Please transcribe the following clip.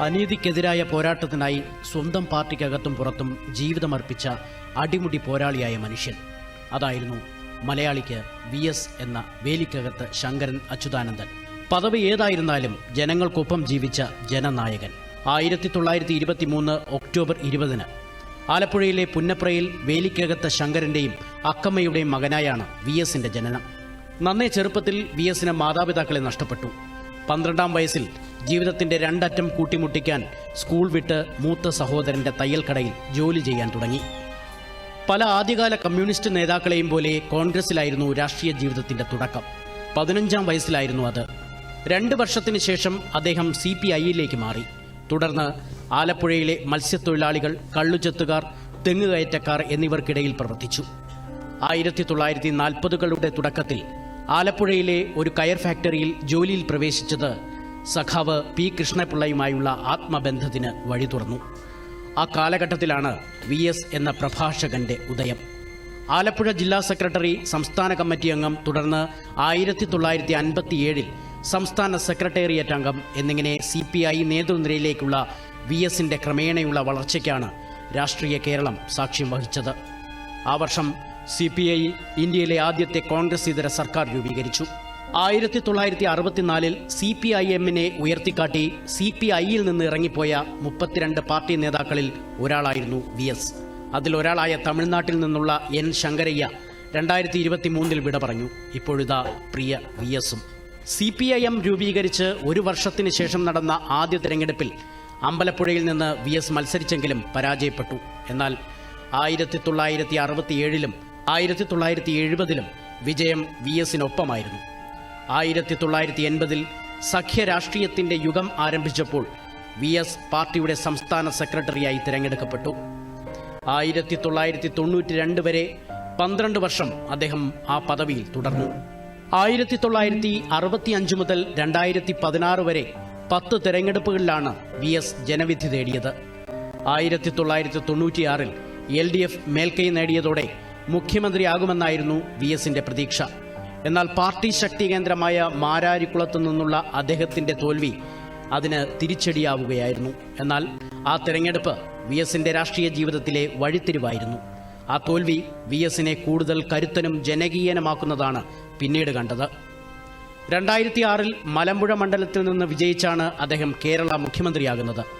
അനീതിക്കെതിരായ പോരാട്ടത്തിനായി സ്വന്തം പാർട്ടിക്കകത്തും പുറത്തും ജീവിതമർപ്പിച്ച അടിമുടി പോരാളിയായ മനുഷ്യൻ. അതായിരുന്നു മലയാളിക്ക് വി എസ് എന്ന വേലിക്കകത്ത് ശങ്കരൻ അച്യുതാനന്ദൻ. പദവി ഏതായിരുന്നാലും ജനങ്ങൾക്കൊപ്പം ജീവിച്ച ജനനായകൻ. ആയിരത്തി തൊള്ളായിരത്തി ഇരുപത്തി മൂന്ന് ഒക്ടോബർ ഇരുപതിന് ആലപ്പുഴയിലെ പുന്നപ്രയിൽ വേലിക്കകത്ത് ശങ്കരന്റെയും അക്കമ്മയുടെയും മകനായാണ് വി എസിന്റെ ജനനം. നന്നേ ചെറുപ്പത്തിൽ വി എസിന് മാതാപിതാക്കളെ നഷ്ടപ്പെട്ടു. പന്ത്രണ്ടാം വയസ്സിൽ ജീവിതത്തിന്റെ രണ്ടറ്റം കൂട്ടിമുട്ടിക്കാൻ സ്കൂൾ വിട്ട് മൂത്ത സഹോദരന്റെ തയ്യൽക്കടയിൽ ജോലി ചെയ്യാൻ തുടങ്ങി. പല ആദ്യകാല കമ്മ്യൂണിസ്റ്റ് നേതാക്കളെയും പോലെ കോൺഗ്രസിലായിരുന്നു രാഷ്ട്രീയ ജീവിതത്തിന്റെ തുടക്കം. പതിനഞ്ചാം വയസ്സിലായിരുന്നു അത്. രണ്ട് വർഷത്തിന് ശേഷം അദ്ദേഹം സി പി ഐയിലേക്ക് മാറി. തുടർന്ന് ആലപ്പുഴയിലെ മത്സ്യത്തൊഴിലാളികൾ കള്ളുചെത്തുകാർ തെങ്ങുകയറ്റക്കാർ എന്നിവർക്കിടയിൽ പ്രവർത്തിച്ചു. ആയിരത്തി തൊള്ളായിരത്തി നാൽപ്പതുകളുടെ തുടക്കത്തിൽ ആലപ്പുഴയിലെ ഒരു കയർ ഫാക്ടറിയിൽ ജോലിയിൽ പ്രവേശിച്ചത് സഖാവ് പി കൃഷ്ണപിള്ളയുമായുള്ള ആത്മബന്ധത്തിന് വഴി തുറന്നു. ആ കാലഘട്ടത്തിലാണ് വി എസ് എന്ന പ്രഭാഷകന്റെ ഉദയം. ആലപ്പുഴ ജില്ലാ സെക്രട്ടറി സംസ്ഥാന കമ്മിറ്റി അംഗം തുടർന്ന് ആയിരത്തി തൊള്ളായിരത്തി അൻപത്തിയേഴിൽ സംസ്ഥാന സെക്രട്ടേറിയറ്റ് അംഗം എന്നിങ്ങനെ സി പി ഐ നേതൃനിരയിലേക്കുള്ള വി എസിന്റെ ക്രമേണയുള്ള വളർച്ചയ്ക്കാണ് രാഷ്ട്രീയ കേരളം സാക്ഷ്യം വഹിച്ചത്. ആ വർഷം സി പി ഐ ഇന്ത്യയിലെ ആദ്യത്തെ കോൺഗ്രസ് ഇതര സർക്കാർ രൂപീകരിച്ചു. ആയിരത്തി തൊള്ളായിരത്തി അറുപത്തിനാലിൽ സി പി ഐ എമ്മിനെ ഉയർത്തിക്കാട്ടി സി പി ഐയിൽ നിന്ന് ഇറങ്ങിപ്പോയ മുപ്പത്തിരണ്ട് പാർട്ടി നേതാക്കളിൽ ഒരാളായിരുന്നു വി എസ്. അതിലൊരാളായ തമിഴ്നാട്ടിൽ നിന്നുള്ള എൻ ശങ്കരയ്യ രണ്ടായിരത്തി ഇരുപത്തി മൂന്നിൽ വിട പറഞ്ഞു. ഇപ്പോഴിതാ പ്രിയ വി എസും. സി പി ഐ എം രൂപീകരിച്ച് ഒരു വർഷത്തിന് ശേഷം നടന്ന ആദ്യ തെരഞ്ഞെടുപ്പിൽ അമ്പലപ്പുഴയിൽ നിന്ന് വി എസ് മത്സരിച്ചെങ്കിലും പരാജയപ്പെട്ടു. എന്നാൽ ആയിരത്തി തൊള്ളായിരത്തി അറുപത്തിയേഴിലും ആയിരത്തി തൊള്ളായിരത്തി എഴുപതിലും വിജയം വി എസിനൊപ്പമായിരുന്നു ആയിരത്തി തൊള്ളായിരത്തി എൺപതിൽ സഖ്യരാഷ്ട്രീയത്തിന്റെ യുഗം ആരംഭിച്ചപ്പോൾ വി എസ് പാർട്ടിയുടെ സംസ്ഥാന സെക്രട്ടറിയായി തിരഞ്ഞെടുക്കപ്പെട്ടു. ആയിരത്തി തൊള്ളായിരത്തി തൊണ്ണൂറ്റി രണ്ട് വരെ പന്ത്രണ്ട് വർഷം അദ്ദേഹം ആ പദവിയിൽ തുടർന്നു. ആയിരത്തി തൊള്ളായിരത്തി അറുപത്തി അഞ്ച് മുതൽ രണ്ടായിരത്തി പതിനാറ് വരെ പത്ത് തെരഞ്ഞെടുപ്പുകളിലാണ് വി എസ് ജനവിധി നേടിയത്. ആയിരത്തി തൊള്ളായിരത്തി തൊണ്ണൂറ്റിയാറിൽ എൽ ഡി എഫ് മേൽക്കൈ നേടിയതോടെ മുഖ്യമന്ത്രിയാകുമെന്നായിരുന്നു വി എസിന്റെ പ്രതീക്ഷ. എന്നാൽ പാർട്ടി ശക്തി കേന്ദ്രമായ മാരാരിക്കുളത്തു നിന്നുള്ള അദ്ദേഹത്തിന്റെ തോൽവി അതിന് തിരിച്ചടിയാവുകയായിരുന്നു. എന്നാൽ ആ തെരഞ്ഞെടുപ്പ് വി എസിന്റെ രാഷ്ട്രീയ ജീവിതത്തിലെ വഴിത്തിരിവായിരുന്നു. ആ തോൽവി വി എസിനെ കൂടുതൽ കരുത്തനും ജനകീയനുമാക്കുന്നതാണ് പിന്നീട് കണ്ടത്. രണ്ടായിരത്തി ആറിൽ മലമ്പുഴ മണ്ഡലത്തിൽ നിന്ന് വിജയിച്ചാണ് അദ്ദേഹം കേരള മുഖ്യമന്ത്രിയാകുന്നത്.